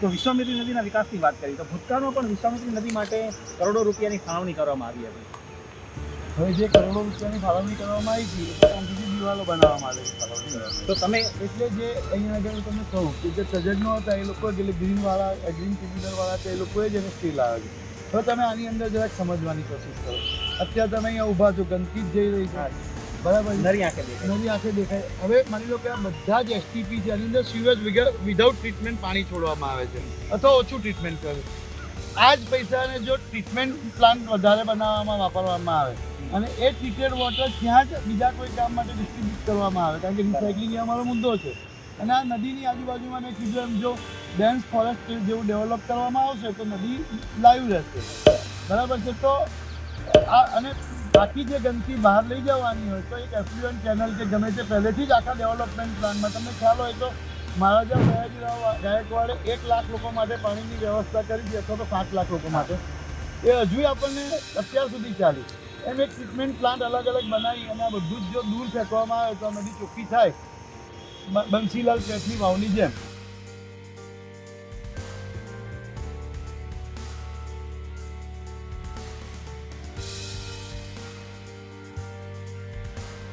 તો વિશ્વામિત્રી નદીના વિકાસની વાત કરી તો ભૂતકાળમાં પણ વિશ્વામિત્રી નદી માટે કરોડો રૂપિયાની ફાળવણી કરવામાં આવી હતી. હવે જે કરોડો રૂપિયાની ફાળવણી કરવામાં આવી હતી ત્યાંથી દિવાલો બનાવવામાં આવી હતી. તો તમે એટલે જે અહીંયા આગળ તમને કહું કે જે તજજ્ઞો હતા, એ લોકો એટલે ગ્રીનવાળા ગ્રીન ટ્રિબ્યુનલવાળા હતા, એ લોકોએ જ એને સ્ટીલ છે હવે તમે આની અંદર જરાક સમજવાની કોશિશ કરો. અત્યારે તમે અહીંયા ઊભા છો, ગંદકી જ જઈ રહી છે. બરાબર? નરી આંખે દેખાય. નદી આંખે દેખાય. હવે માની લો કે આ બધા જ એસટીપી છે એની અંદર સ્યુએજ વગર વિધાઉટ ટ્રીટમેન્ટ પાણી છોડવામાં આવે છે. અથવા ઓછું ટ્રીટમેન્ટ કરે. આ જ પૈસાને જો ટ્રીટમેન્ટ પ્લાન્ટ વધારે બનાવવામાં વાપરવામાં આવે અને એ ટ્રીટેડ વોટર ત્યાં જ બીજા કોઈ કામ માટે ડિસ્ટ્રીબ્યુટ કરવામાં આવે કારણ કે રિસાયકલિંગ એ અમારો મુદ્દો છે. અને આ નદીની આજુબાજુમાં મેં કીધું એમ જો ડેન્સ ફોરેસ્ટ જેવું ડેવલપ કરવામાં આવશે તો નદી લાઈવ રહેશે. બરાબર છે? તો આ અને બાકી જે ગંદકી બહાર લઈ જવાની હોય તો એક એફ્લુએન્ટ ચેનલ કે ગમે તે પહેલેથી જ આખા ડેવલપમેન્ટ પ્લાનમાં. તમને ખ્યાલ હોય તો મહારાજા સયાજીરાવ ગાયકવાડે એક લાખ લોકો માટે પાણીની વ્યવસ્થા કરી છે અથવા તો પાંચ લાખ લોકો માટે. એ હજુ આપણને અત્યાર સુધી ચાલી. એમ એક ટ્રીટમેન્ટ પ્લાન્ટ અલગ અલગ બનાવી અને આ બધું જ જો દૂર ફેંકવામાં આવે તો નદી ચોખ્ખી થાય. બંસીલાલ પેટની વાવની જેમ.